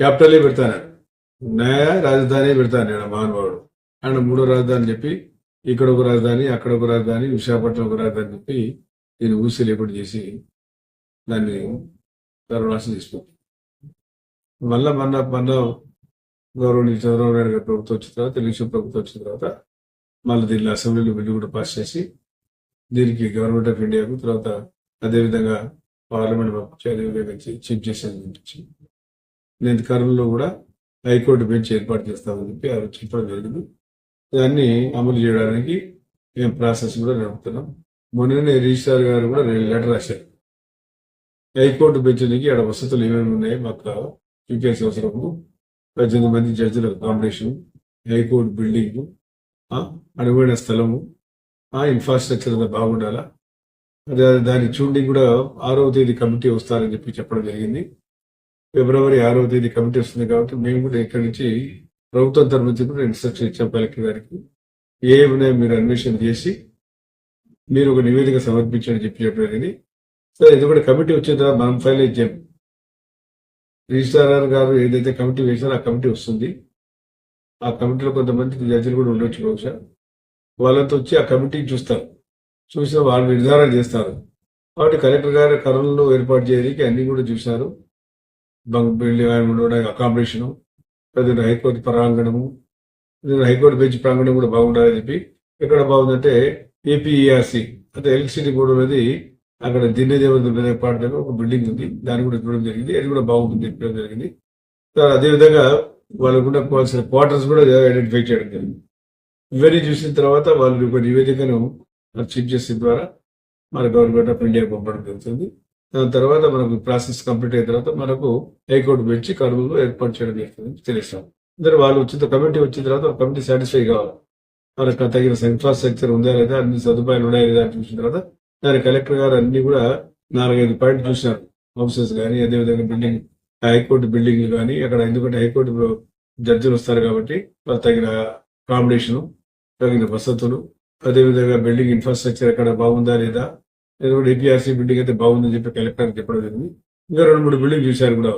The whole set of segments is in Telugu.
క్యాపిటలే పెడతాను. న్యాయ రాజధాని పెడతాను మహానుభావుడు. అండ్ మూడో రాజధాని చెప్పి ఇక్కడ ఒక రాజధాని అక్కడ ఒక రాజధాని విశాఖపట్నం ఒక రాజధాని చెప్పి నేను ఊసి లేపటి చేసి దాన్ని సర్వనాశం తీసుకుంటాను మళ్ళా మన మన గౌరవనీయ చంద్రబాబు నాయుడు గారి ప్రభుత్వం వచ్చిన తర్వాత తెలుగుదేశం ప్రభుత్వం వచ్చిన తర్వాత మళ్ళీ దీన్ని అసెంబ్లీలో బిల్లు కూడా పాస్ చేసి దీనికి గవర్నమెంట్ ఆఫ్ ఇండియాకు తర్వాత అదేవిధంగా పార్లమెంట్ పంపించి అదేవిధంగా చీఫ్ జస్టిస్ పంపించి నేను కర్నూలులో కూడా హైకోర్టు బెంచ్ ఏర్పాటు చేస్తామని చెప్పి ఆ చెప్పడం జరిగింది. దాన్ని అమలు చేయడానికి మేము ప్రాసెస్ కూడా నడుపుతున్నాం. మొన్ననే రిజిస్ట్రార్ గారు కూడా లెటర్ రాశారు. హైకోర్టు బెంచ్కి ఆడ వసతులు ఏమేమి ఉన్నాయి మాకు చూపించాల్సిన అవసరము పద్దెనిమిది మంది జడ్జిల అకామిడేషన్ హైకోర్టు బిల్డింగ్ అనువైన స్థలము ఆ ఇన్ఫ్రాస్ట్రక్చర్ అంతా బాగుండాలా? దాని చూడండి కూడా ఆరవ తేదీ కమిటీ వస్తారని చెప్పి చెప్పడం జరిగింది. ఫిబ్రవరి ఆరవ తేదీ కమిటీ వస్తుంది కాబట్టి మేము కూడా ఇక్కడి నుంచి ప్రభుత్వం తరఫు నుంచి కూడా ఇన్స్ట్రక్షన్ ఇచ్చాం కలెక్టర్ గారికి. ఏ ఉన్నాయి మీరు అన్వేషణ చేసి మీరు ఒక నివేదిక సమర్పించని చెప్పి చెప్పారని సో ఇది కూడా కమిటీ వచ్చిన తర్వాత మనం ఫైల్ ఇచ్చాం. రిజిస్ట్రార్ గారు ఏదైతే కమిటీ వేసారో ఆ కమిటీ వస్తుంది. ఆ కమిటీలో కొంతమంది జడ్జిలు కూడా ఉండొచ్చు బహుశా. వాళ్ళతో వచ్చి ఆ కమిటీని చూస్తారు. చూసిన వాళ్ళు నిర్ధారణ చేస్తారు. కాబట్టి కలెక్టర్ గారు కర్నూలులో ఏర్పాటు చేయడానికి అన్ని కూడా చూశారు. బంక్ బిల్డింగ్ అకామిడేషను పెద్ద హైకోర్టు ప్రాంగణము హైకోర్టు బెంచ్ ప్రాంగణం కూడా బాగుండాలని చెప్పి ఎక్కడ బాగుందంటే ఏపీఈఆర్సి అంటే ఎలక్ట్రిసిటీ బోర్డు అనేది అక్కడ దిన్నే దేవత ఒక బిల్డింగ్ ఉంది. దాన్ని కూడా చూడడం జరిగింది. అది కూడా బాగుంటుంది చెప్పడం జరిగింది. అదేవిధంగా వాళ్ళకు ఉండకపోవాల్సిన క్వార్టర్స్ కూడా ఐడెంటిఫై చేయడం జరిగింది. ఇవన్నీ చూసిన తర్వాత వాళ్ళు ఒక నివేదికను చీఫ్ జస్టిస్ ద్వారా మన గవర్నమెంట్ ఆఫ్ ఇండియా పంపడం జరుగుతుంది. తర్వాత మనకు ప్రాసెస్ కంప్లీట్ అయిన తర్వాత మనకు హైకోర్టు బెంచ్ కర్నూలులో ఏర్పాటు చేయడం జరుగుతుంది తెలుస్తాం అందరు వాళ్ళు వచ్చిన కమిటీ వచ్చిన తర్వాత కమిటీ సాటిస్ఫై కావాలి. మనకు తగిన ఇన్ఫ్రాస్ట్రక్చర్ ఉందా లేదా అన్ని సదుపాయాలు ఉన్నాయా లేదా అని చూసిన తర్వాత దాని కలెక్టర్ గారు అన్ని కూడా నాలుగైదు పాయింట్లు చూసినారు. హౌసెస్ కానీ అదేవిధంగా బిల్డింగ్ హైకోర్టు బిల్డింగ్లు కానీ అక్కడ ఎందుకంటే హైకోర్టు జడ్జిలు వస్తారు కాబట్టి వాళ్ళకి తగిన అకామిడేషను తగిన వసతులు అదేవిధంగా బిల్డింగ్ ఇన్ఫ్రాస్ట్రక్చర్ ఎక్కడ బాగుందా లేదా ఏదో కూడా ఏపీఆర్సీ బిల్డింగ్ అయితే బాగుందని చెప్పి కలెక్టర్ చెప్పడం జరిగింది. ఇంకా రెండు మూడు బిల్డింగ్ చూశారు కూడా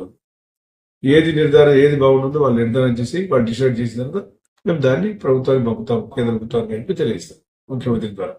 ఏది నిర్ధారణ ఏది బాగుంటుందో వాళ్ళు నిర్ధారణ చేసి వాళ్ళు డిసైడ్ చేసిన తర్వాత మేము దాన్ని ప్రభుత్వానికి పంపుతాం కేంద్ర ప్రభుత్వానికి చెప్పి తెలియజేస్తాం ముఖ్యమంత్రి ద్వారా.